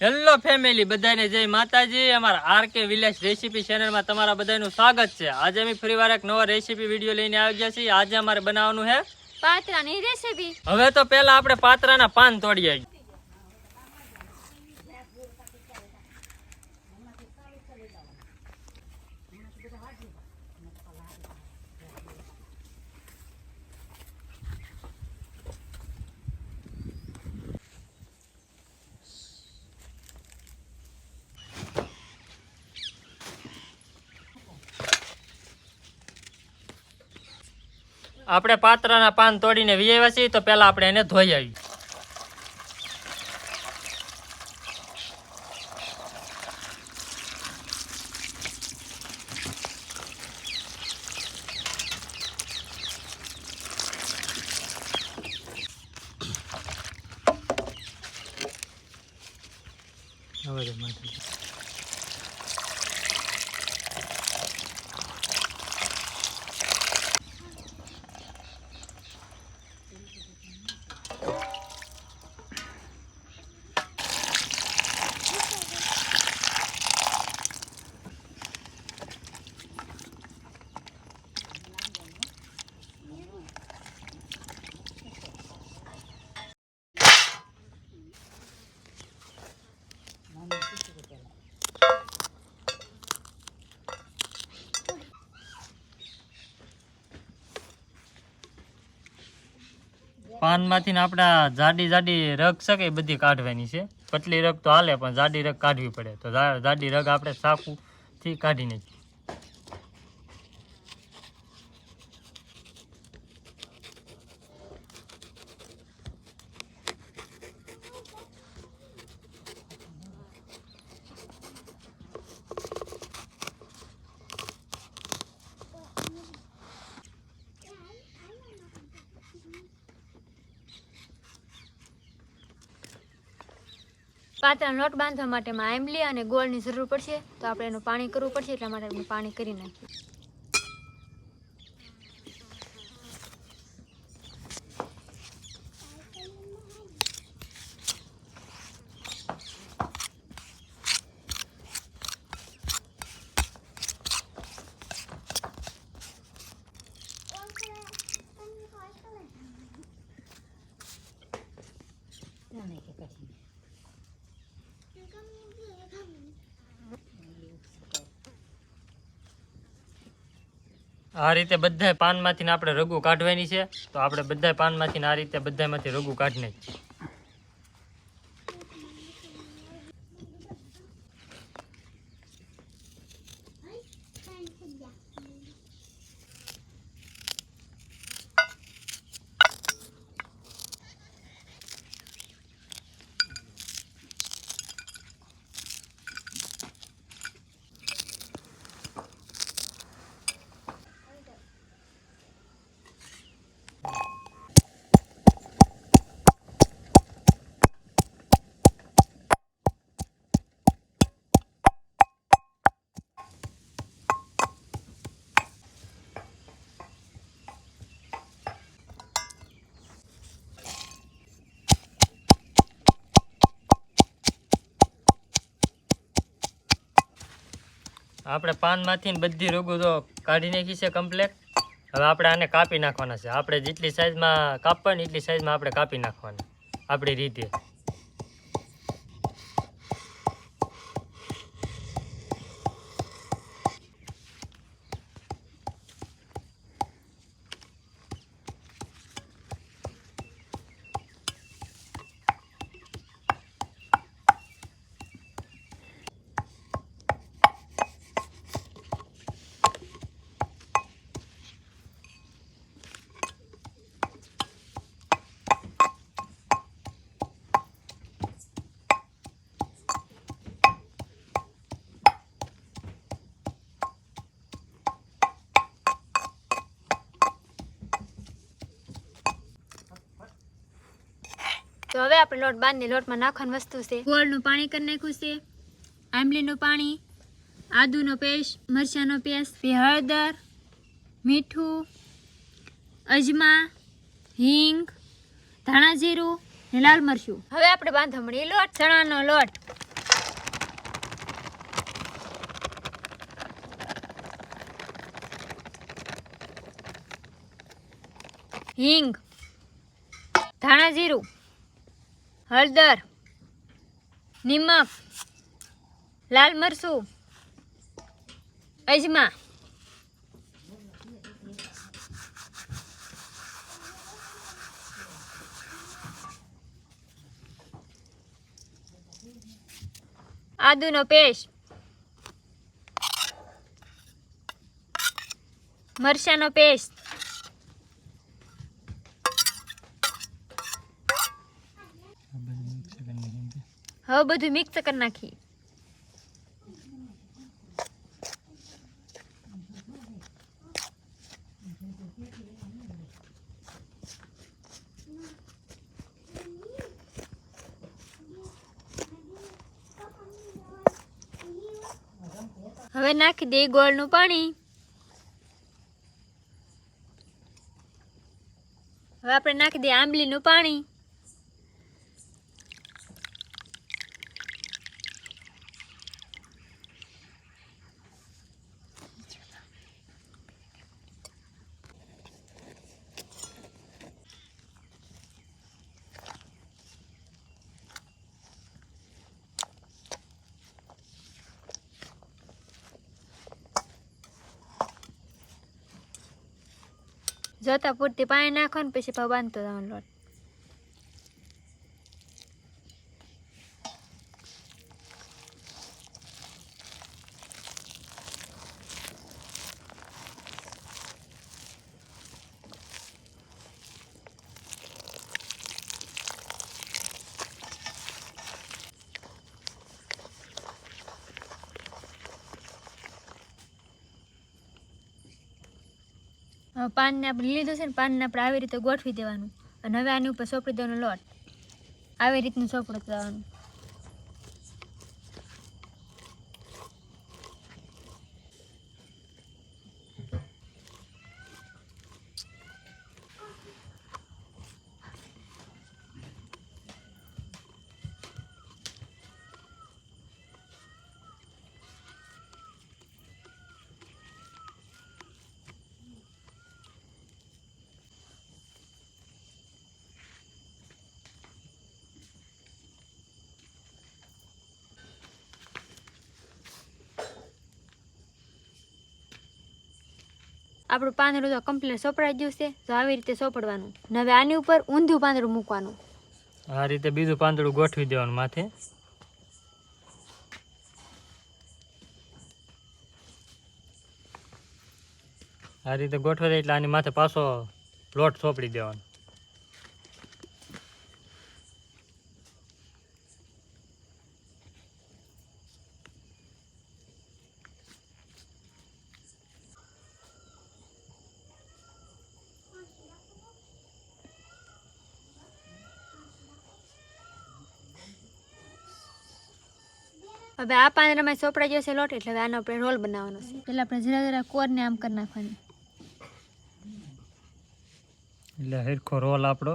Hello family બધાને જય માતાજી. અમારા આર કે વિલેજ રેસીપી ચેનલમાં તમારા બધાનું સ્વાગત છે. આજે અમે ફરી વાર એક નવો રેસીપી વીડિયો લઈને આવી ગયા છીએ. આજે અમારે બનાવવાનું છે પાત્રાની રેસીપી હવે તો પહેલા આપણે પાત્રાના પાન તોડી આપણે પાત્રના પાન તોડીને વી છીએ તો પહેલાં આપણે એને ધોઈ આવી હવે તો માથે. પાનમાંથી આપણા જાડી જાડી રગ છે કે એ બધી કાઢવાની છે. પતલી રગ તો હાલે, પણ જાડી રગ કાઢવી પડે. તો જાડી રગ આપણે સાકુથી કાઢી નાખીએ. પાત્રાનો લોટ બાંધવા માટે માં આંબલી અને ગોળની જરૂર પડશે. તો આપણે એનું પાણી કરવું પડશે એટલા માટે આપણે પાણી કરી નાખીએ. આ રીતે બધા પાનમાંથી માંથી આપણે રગુ કાઢવાની છે. તો આપણે બધા પાનમાંથી માંથી આ રીતે બધામાંથી રગુ કાઢી નાખીએ આપણે પાનમાંથી બધી રોગો તો કાઢી નાખી છે કમ્પ્લેટ હવે આપણે આને કાપી નાખવાના છે. આપણે જેટલી સાઈઝમાં કાપવાની એટલી સાઈઝમાં આપણે કાપી નાખવાના. આપણી રીતે. હવે આપણે લોટ બાંધીને લોટમાં નાખવાની વસ્તુ છે. ગોળનું પાણી કરી નાખ્યું છે. આંબલીનું પાણી આદુનો પેસ્ટ મરચાંનો પેસ્ટ હળદર મીઠું અજમા હિંગ ધાણા જીરું ને લાલ મરચું. હવે આપણે બાંધમણી લોટ. ચણાનો લોટ. હિંગ ધાણા જીરું. હળદર નિમક લાલ મરચું અજમા. આદુનો પેસ્ટ. મરચાંનો પેસ્ટ. હવે બધું મિક્સ કરી નાખી હવે નાખી દે ગોળનું પાણી. હવે આપણે નાખી દઈએ આંબલીનું પાણી. જોતા પૂરતી પાણી નાખો ને પછી બાંધતો જવાનો લોટ પાનને આપણે લીધું છે ને, પાનને આપણે આવી રીતે ગોઠવી દેવાનું. અને હવે આની ઉપર સોપડી દેવાનો લોટ. આવી રીતનું સોપડું દેવાનું. આપણું પાંદડું તો કમ્પ્લીટ સોપડાઈ ગયું છે, તો આવી રીતે સોપડવાનું. ને હવે આની ઉપર ઊંધું પાંદડું મૂકવાનું. આ રીતે બીજું પાંદડું ગોઠવી દેવાનું માથે. આ રીતે ગોઠવે એટલે આની માથે પાછો લોટ સોપડી દેવાનો. હવે આ પાંદરામાં ચોપડા જશે છે લોટ એટલે હવે આનો આપણે રોલ બનાવવાનો છે. પહેલાં આપણે જરા જરા કોરને આમ કરી નાખવાની. એટલે હરખો રોલ આપણો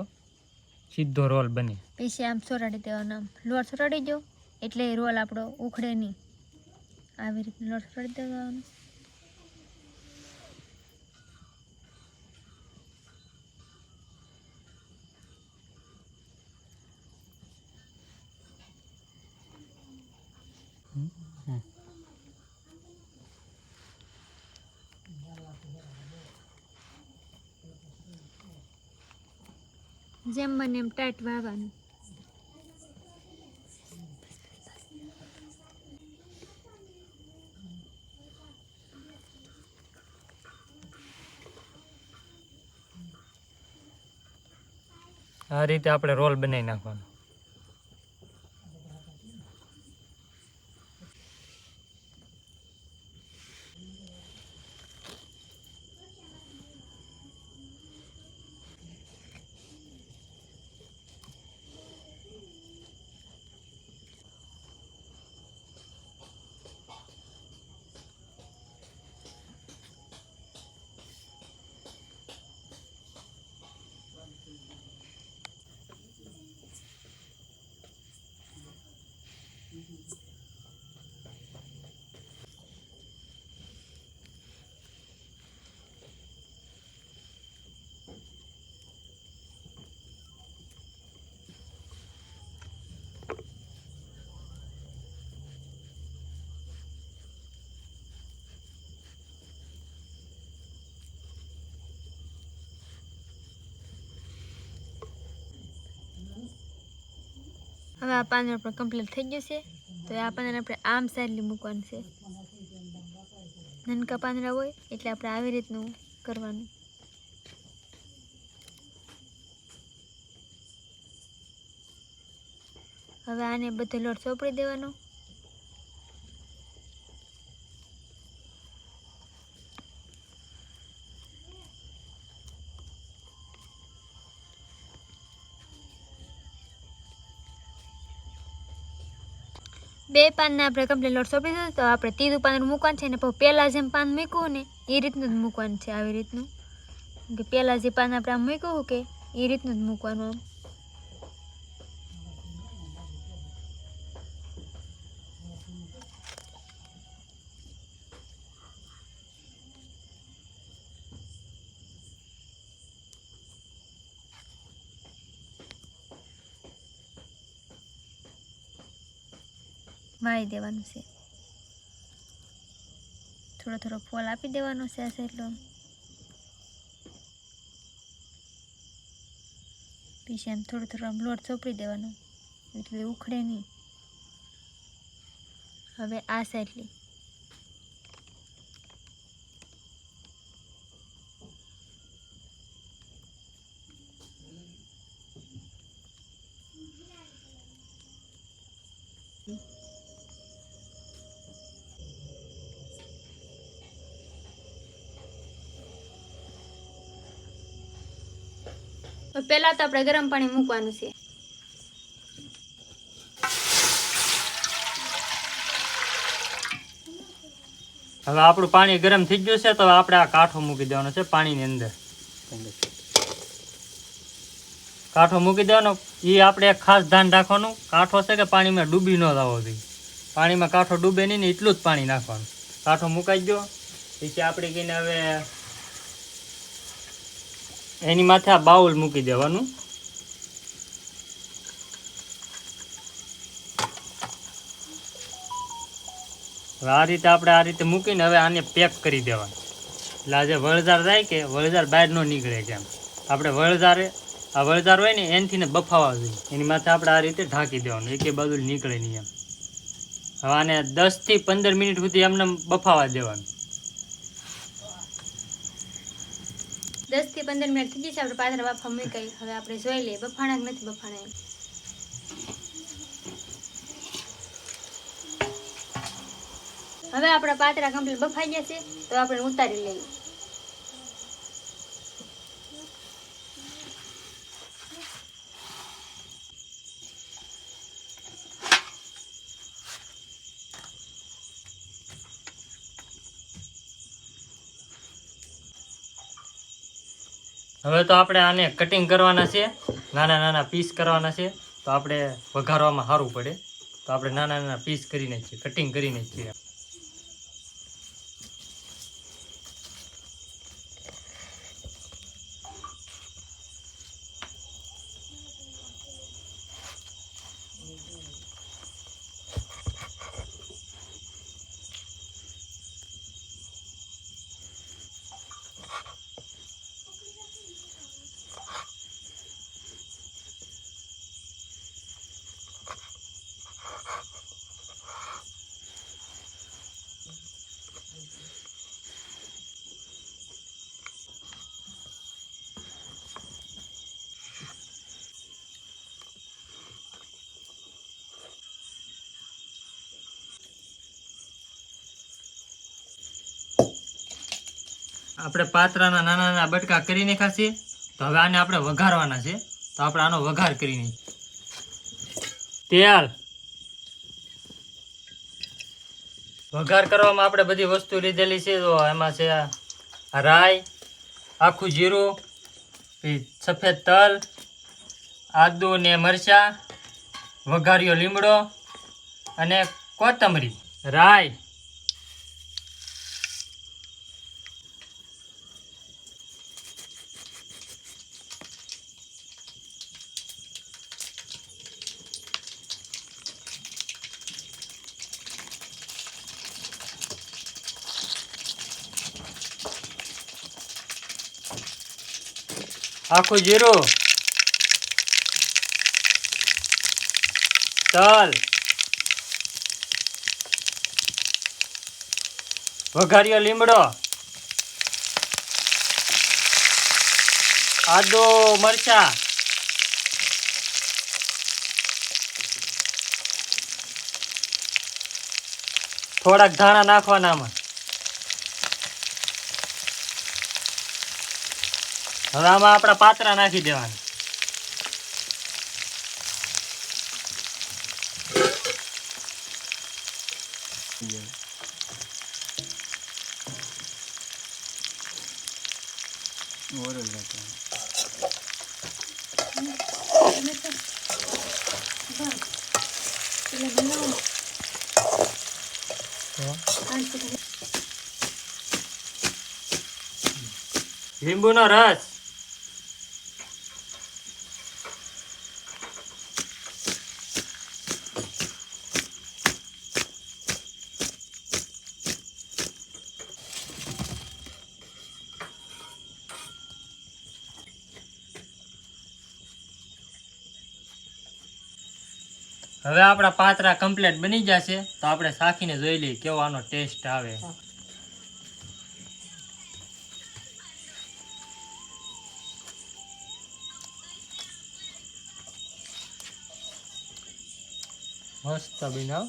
સીધો રોલ બને. પછી આમ સોરાડી દેવાનો. આમ લોટ સોરાડી દો એટલે રોલ આપણો ઉખડે નહીં. આવી રીતે લોટ સોરાડી દેવાનો. જેમ બને એમ ટાઈટ વાવવાનું આ રીતે આપણે રોલ બનાવી નાખવાનો. હવે આ પાંદડા પણ કમ્પ્લીટ થઈ ગયું છે તો આ પાંદડા આપણે આમ સાઈડલી મૂકવાનું છે નાનકા પાંદડા હોય એટલે આપણે આવી રીતનું કરવાનું હવે આને બધો લોટ ચોપડી દેવાનો બે પાનને આપણે કમ્પ્લીટ લોટ સોંપી દીધો તો આપણે ત્રીજું પાન મૂકવાનું છે ને પછી પહેલાં જેમ પાન મૂક્યું ને એ રીતનું જ મૂકવાનું છે આવી રીતનું. કે પહેલાં જે પાન આપણે આમ મૂક્યું કે એ રીતનું જ મૂકવાનું આમ. વાળી દેવાનું છે. થોડો થોડો ફોલ આપી દેવાનો છે આ એટલો પછી આમ થોડો થોડો આમ લોટ ચોપડી દેવાનો. એટલે ઉખડે નહીં. હવે આ સાઈડલી પહેલાં તો આપણે ગરમ પાણી મૂકવાનું છે. હવે આપણું પાણી ગરમ થઈ ગયું છે, તો આપણે આ કાંઠો મૂકી દેવાનો છે પાણીની અંદર. કાંઠો મૂકી દેવાનો. એ આપણે ખાસ ધ્યાન રાખવાનું. કાંઠો છે કે પાણીમાં ડૂબી ન થવો જોઈએ. પાણીમાં કાંઠો ડૂબે નહીં ને એટલું જ પાણી નાખવાનું. કાંઠો મુકાઈ ગયો. પછી આપણે કહીને હવે એની માથે આ બાઉલ મૂકી દેવાનું. આ રીતે આપણે આ રીતે મૂકીને હવે આને પેક કરી દેવાનું. એટલે આજે વળઝાર થાય કે વળઝાર બહાર ન નીકળે કેમ? આપણે વળઝારે આ વળઝાર હોય ને એનથી ને બફાવા જોઈએ. એની માથે આપણે આ રીતે ઢાંકી દેવાનું. એકે બાજુ નીકળે નહીં એમ. હવે આને દસથી પંદર મિનિટ સુધી એમને બફાવા દેવાનું. દસથી પંદર મિનિટ થઈ જશે, આપણે પાત્ર બાફા મૂકી હવે આપણે જોઈ લઈએ, બફાણા નથી બફાણા એમ. હવે આપણા પાતરા કમ્પ્લીટ બફાઈ ગયા છે, તો આપણે ઉતારી લઈએ. હવે તો આપણે આને કટિંગ કરવાના છે, નાના નાના પીસ કરવાના છે, તો આપણે વઘારવામાં સારું પડે. તો આપણે નાના નાના પીસ કરી નાખીએ કટિંગ કરી નાખીએ આપણે પાત્રાના નાના નાના બટકા કરી નાખ્યા છે તો હવે આને આપણે વઘારવાના છે. તો આપણે આનો વઘાર કરી નાખીએ. તેલ. વઘાર કરવામાં આપણે બધી વસ્તુ લીધેલી છે. તો એમાં છે રાઈ, આખું જીરું, પછી સફેદ તલ, આદુ ને મરચાં, વઘાર્યો લીમડો અને કોથમરી. રાઈ. આખું જીરું. તલ વઘાર્યો લીમડો. આદુ મરચા. થોડાક ધાણા નાખવાના હવે આમાં આપણા પાત્રા નાખી દેવાના. લીંબુનો રસ. હવે આપણા પાત્રા કમ્પ્લીટ બની જશે, તો આપણે સાખીને જોઈ લઈએ કેવો આનો ટેસ્ટ આવે. મસ્ત બનાવ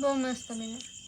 બહુ મસ્ત બને.